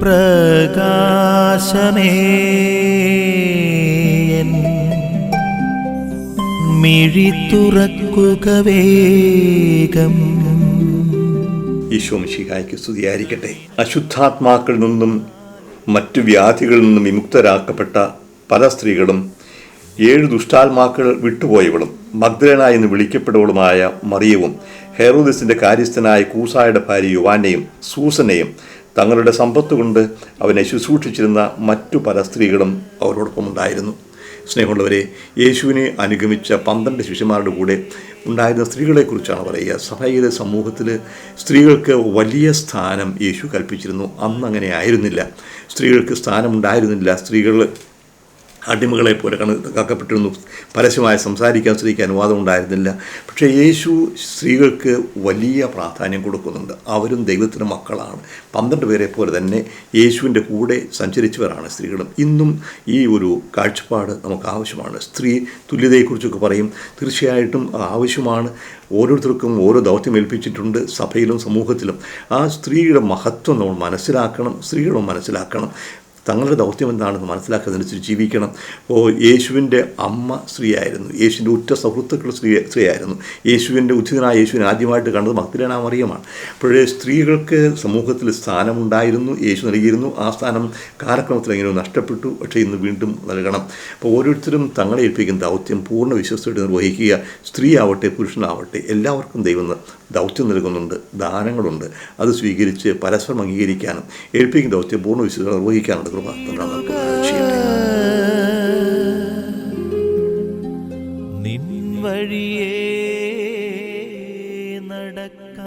പ്രകാശമേ. മിഴി തുറക്കുക വേഗം. ഈശോ മിശിഹായ്ക്ക് സ്തുതിയായിരിക്കട്ടെ. അശുദ്ധാത്മാക്കളിൽ നിന്നും മറ്റു വ്യാധികളിൽ നിന്നും വിമുക്തരാക്കപ്പെട്ട പല സ്ത്രീകളും ഏഴ് ദുഷ്ടാത്മാക്കൾ വിട്ടുപോയവളും മഗ്ദലന എന്ന് വിളിക്കപ്പെടുവളുമായ മറിയവും ഹെറോദിസിന്റെ കാര്യസ്ഥനായ കൂസായുടെ ഭാര്യ യുവാനെയും സൂസനെയും തങ്ങളുടെ സമ്പത്ത് കൊണ്ട് അവനെ ശുശ്രൂഷിച്ചിരുന്ന മറ്റു പല സ്ത്രീകളും അവരോടൊപ്പം ഉണ്ടായിരുന്നു. സ്നേഹമുള്ളവരെ യേശുവിനെ അനുഗമിച്ച പന്ത്രണ്ട് ശിഷ്യന്മാരുടെ കൂടെ ഉണ്ടായിരുന്ന സ്ത്രീകളെക്കുറിച്ചാണ് പറയുക. സഭയിലെ സമൂഹത്തിൽ സ്ത്രീകൾക്ക് വലിയ സ്ഥാനം യേശു കൽപ്പിച്ചിരുന്നു. അന്ന് അങ്ങനെ ആയിരുന്നില്ല. സ്ത്രീകൾക്ക് സ്ഥാനം ഉണ്ടായിരുന്നില്ല സ്ത്രീകൾ അടിമകളെ പോലെ കണക്കാക്കപ്പെട്ടിരുന്നു പരസ്യമായി സംസാരിക്കാൻ സ്ത്രീക്ക് അനുവാദം ഉണ്ടായിരുന്നില്ല. പക്ഷേ യേശു സ്ത്രീകൾക്ക് വലിയ പ്രാധാന്യം കൊടുക്കുന്നുണ്ട്. അവരും ദൈവത്തിന്റെ മക്കളാണ്. പന്ത്രണ്ട് പേരെ പോലെ തന്നെ യേശുവിന്റെ കൂടെ സഞ്ചരിച്ചവരാണ് സ്ത്രീകളും. ഇന്നും ഈ ഒരു കാഴ്ചപ്പാട് നമുക്ക് ആവശ്യമാണ്. സ്ത്രീ തുല്യതയെക്കുറിച്ചൊക്കെ പറയും. തീർച്ചയായിട്ടും ആവശ്യമാണ്. ഓരോരുത്തർക്കും ഓരോ ദൗത്യം ഏൽപ്പിച്ചിട്ടുണ്ട് സഭയിലും സമൂഹത്തിലും. ആ സ്ത്രീയുടെ മഹത്വം നമ്മൾ മനസ്സിലാക്കണം. സ്ത്രീകളും മനസ്സിലാക്കണം. തങ്ങളുടെ ദൗത്യം എന്താണെന്ന് മനസ്സിലാക്കുന്നതനുസരിച്ച് ജീവിക്കണം. അപ്പോൾ യേശുവിന്റെ അമ്മ സ്ത്രീയായിരുന്നു. യേശുവിന്റെ ഉറ്റ സുഹൃത്തുക്കൾ സ്ത്രീ സ്ത്രീയായിരുന്നു. യേശുവിന്റെ ഉചിതനായ യേശുവിനെ ആദ്യമായിട്ട് കണ്ടത് മക്തിലേന മറിയമാണ് അപ്പോഴേ സ്ത്രീകൾക്ക് സമൂഹത്തിൽ സ്ഥാനമുണ്ടായിരുന്നു യേശു നൽകിയിരുന്നു. ആ സ്ഥാനം കാലക്രമത്തിൽ എങ്ങനെയോ നഷ്ടപ്പെട്ടു. പക്ഷേ ഇന്ന് വീണ്ടും നൽകണം. അപ്പോൾ ഓരോരുത്തരും തങ്ങളെ ഏൽപ്പിക്കുന്ന ദൗത്യം പൂർണ വിശ്വസത്തോടെ നിർവഹിക്കുക. സ്ത്രീ ആവട്ടെ പുരുഷനാവട്ടെ എല്ലാവർക്കും ദൈവം ദൗത്യം നൽകുന്നുണ്ട് ദാനങ്ങളുണ്ട്. അത് സ്വീകരിച്ച് പരസ്പരം അംഗീകരിക്കാനും ഏൽപ്പിക്കുന്ന ദൗത്യം പൂർണ വിശ്വസം നിർവഹിക്കാനുണ്ട് കൃപ നിൻ വഴിയേ